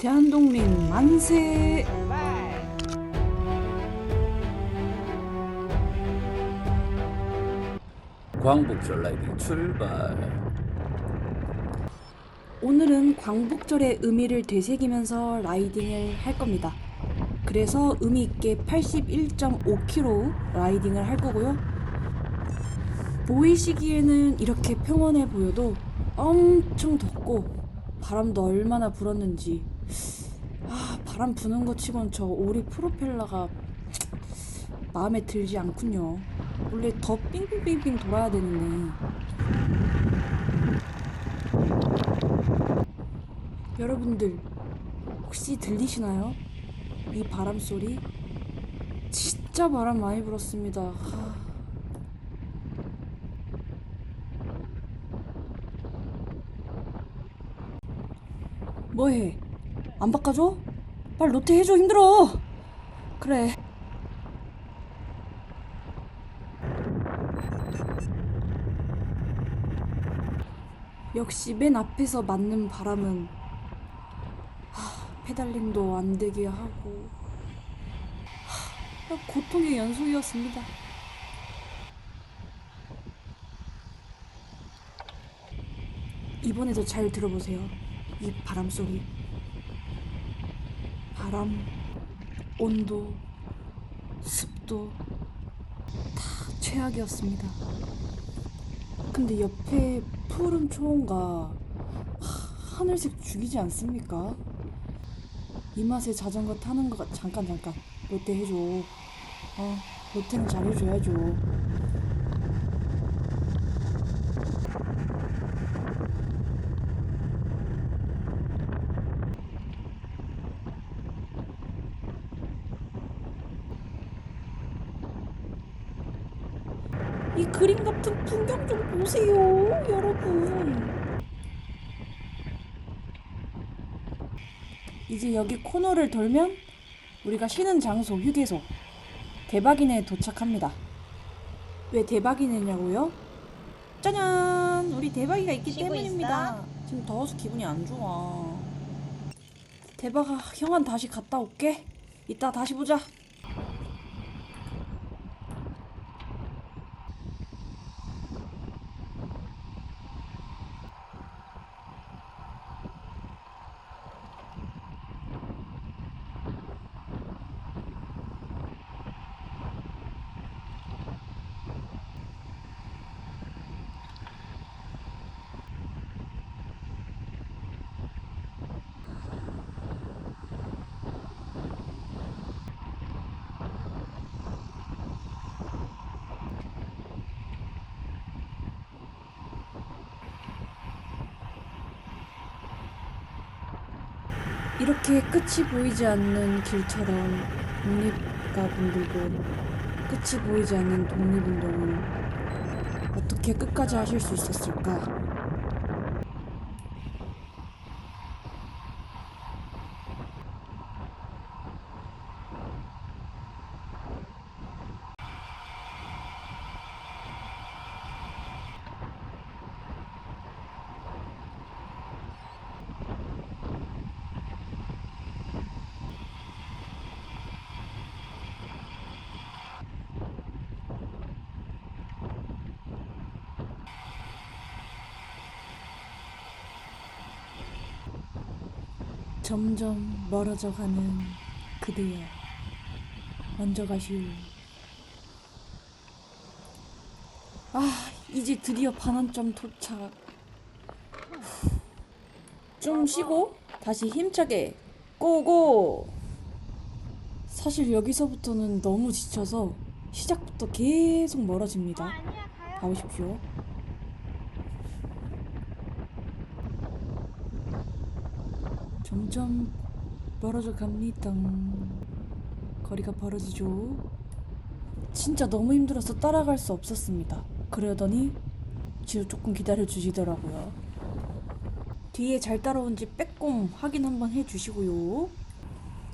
대한독립 만세! 광복절 라이딩 출발. 오늘은 광복절의 의미를 되새기면서 라이딩을 할 겁니다. 그래서 의미 있게 81.5km 라이딩을 할 거고요. 보이시기에는 이렇게 평온해 보여도 엄청 덥고 바람도 얼마나 불었는지 아 바람 부는 것 치곤 저 오리 프로펠러가 마음에 들지 않군요. 원래 더 빙빙빙빙 돌아야 되는데 여러분들 혹시 들리시나요? 이 바람 소리 진짜 바람 많이 불었습니다. 하... 뭐해? 안 바꿔줘? 빨리 로테 해줘 힘들어. 그래. 역시 맨 앞에서 맞는 바람은 하, 페달링도 안 되게 하고 하, 고통의 연속이었습니다. 이번에도 잘 들어보세요. 이 바람 소리. 바람, 온도, 습도 다 최악이었습니다. 근데 옆에 푸른 초원과 하, 하늘색 죽이지 않습니까? 이 맛에 자전거 타는 거 같- 잠깐 잠깐 롯데 해줘. 어 롯데는 잘해줘야죠. 이 그림 같은 풍경 좀 보세요, 여러분. 이제 여기 코너를 돌면 우리가 쉬는 장소 휴게소 대박이네에 도착합니다. 왜 대박이네냐고요? 짜잔! 우리 대박이가 있기 때문입니다. 지금 더워서 기분이 안 좋아. 대박아, 형한 다시 갔다 올게. 이따 다시 보자. 이렇게 끝이 보이지 않는 길처럼 독립가 분들도 끝이 보이지 않는 독립운동을 어떻게 끝까지 하실 수 있었을까? 점점 멀어져 가는 그대여 먼저 가시오 아 이제 드디어 반환점 도착. 좀 쉬고 다시 힘차게 고고. 사실 여기서부터는 너무 지쳐서 시작부터 계속 멀어집니다. 가보십시오 점점 멀어져 갑니다. 거리가 벌어지죠. 진짜 너무 힘들어서 따라갈 수 없었습니다. 그러더니 뒤로 조금 기다려 주시더라고요. 뒤에 잘 따라온지 빼꼼 확인 한번 해 주시고요.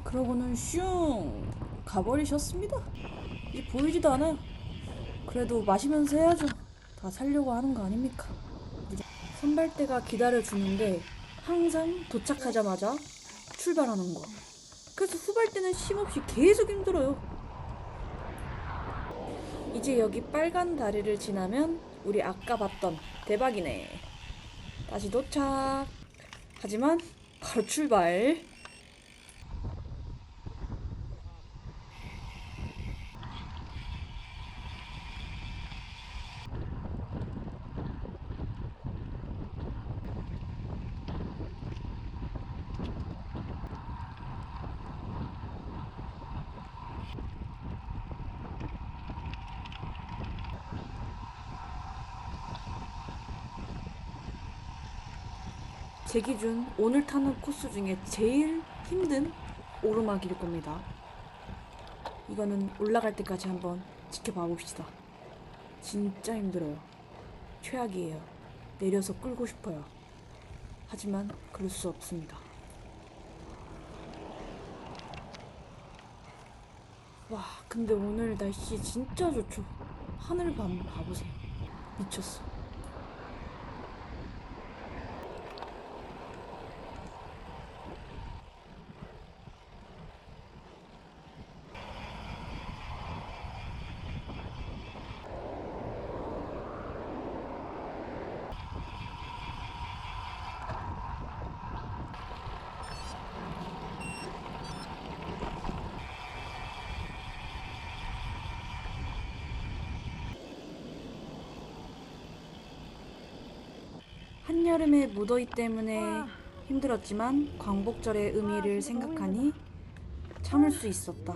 그러고는 슝 가버리셨습니다. 이 보이지도 않아요. 그래도 마시면서 해야죠. 다 살려고 하는 거 아닙니까? 선발대가 기다려 주는데 항상 도착하자마자 출발하는 거. 그래서 후발 때는 쉼없이 계속 힘들어요. 이제 여기 빨간 다리를 지나면 우리 아까 봤던 대박이네. 다시 도착. 하지만 바로 출발. 제 기준 오늘 타는 코스 중에 제일 힘든 오르막일 겁니다. 이거는 올라갈 때까지 한번 지켜봐 봅시다. 진짜 힘들어요. 최악이에요. 내려서 끌고 싶어요. 하지만 그럴 수 없습니다. 와, 근데 오늘 날씨 진짜 좋죠. 하늘 한번 봐보세요. 미쳤어. 한여름의 무더위 때문에 힘들었지만 광복절의 의미를 생각하니 참을 수 있었다.